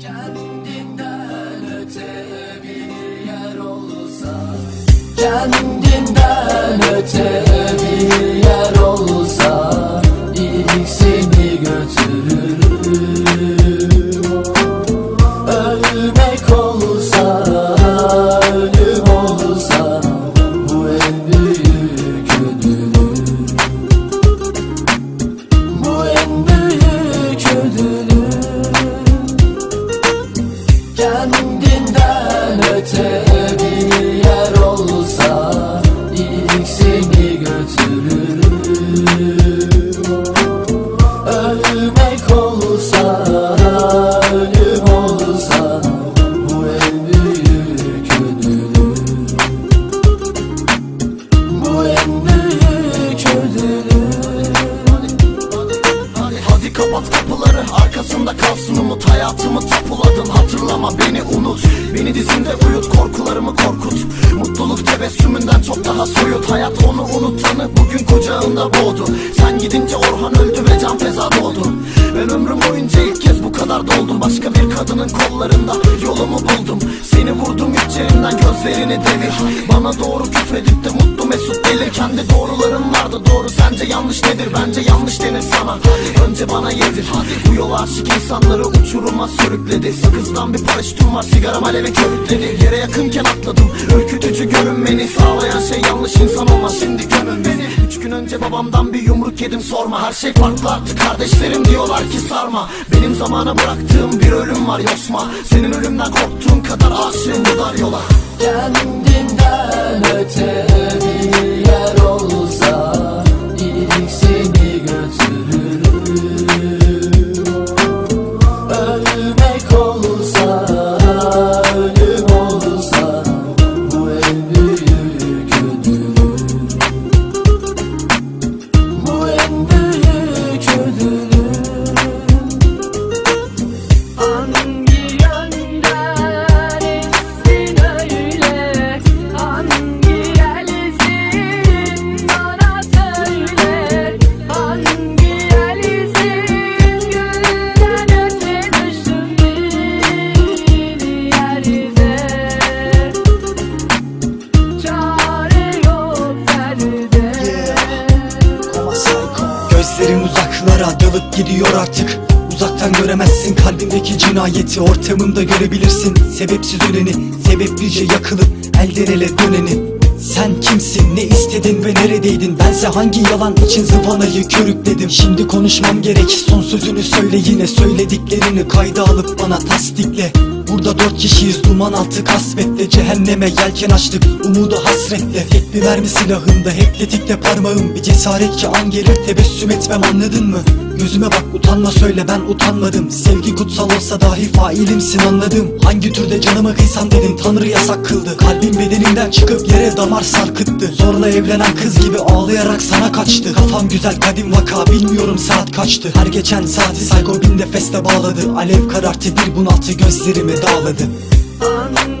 Kendinden öte bir yer olsa Kendinden öte Kendinden kapıları arkasında kalsın umut. Hayatımı tapuladın hatırlama beni unut. Beni dizinde uyut korkularımı korkut. Mutluluk tebessümünden çok daha soyut. Hayat onu unutanı bugün kucağında boğdu. Sen gidince Orhan öldü ve Can Feza doğdu. Ben ömrüm boyunca ilk kez bu kadar doldum. Başka bir kadının kollarında yolumu buldum. Seni vurdum üç yerimden gözlerini devir. Bana doğru küfredip de mutlu mesut gelir Kendi doğrularım vardı doğru sence yanlış nedir? Bence yanlış denir sana. Önce bana yedir. Bu yol aşık insanları uçuruma sürükledi. Sakızdan bir paraşütüm var sigaram aleve körükledi. Yere yakınken atladım. Ürkütücü görünmeni Sağlayan şey yanlış insan olmaz şimdi gömün beni. Üç gün önce babamdan bir yumruk yedim. Sorma Her şey farklı artık. Kardeşlerim diyorlar ki sarma. Benim zamana bıraktığım bir ölüm var. Yosma Senin ölümden korktuğun kadar aşığım bu dar yola. Kendinden öte dalıp gidiyor artık. Uzaktan göremezsin kalbimdeki cinayeti Ortamımda görebilirsin sebepsiz öleni Sebeplice yakılıp elden ele döneni. Sen kimsin ne istedin ve neredeydin? Bense hangi yalan için zıvanayı körükledim? Şimdi konuşmam gerek son sözünü söyle yine. Söylediklerini kayda alıp bana tasdikle. Burada dört kişiyiz duman altı kasvetle. Cehenneme yelken açtık umudu hasretle. Hep bir mermi silahımda hep tetikte parmağım. Bir cesaret ki an gelir tebessüm etmem anladın mı? Gözüme bak utanma söyle ben utanmadım. Sevgi kutsal olsa dahi failimsin anladım. Hangi türde canımı kıysan dedin tanrı yasak kıldı. Kalbim bedenimden çıkıp yere damar sarkıttı. Zorla evlenen kız gibi ağlayarak sana kaçtı. Kafam güzel kadim vaka bilmiyorum saat kaçtı. Her geçen saati sayko bin nefeste bağladı. Alev karartı bir bunaltı gözlerimi dağladı. Hangi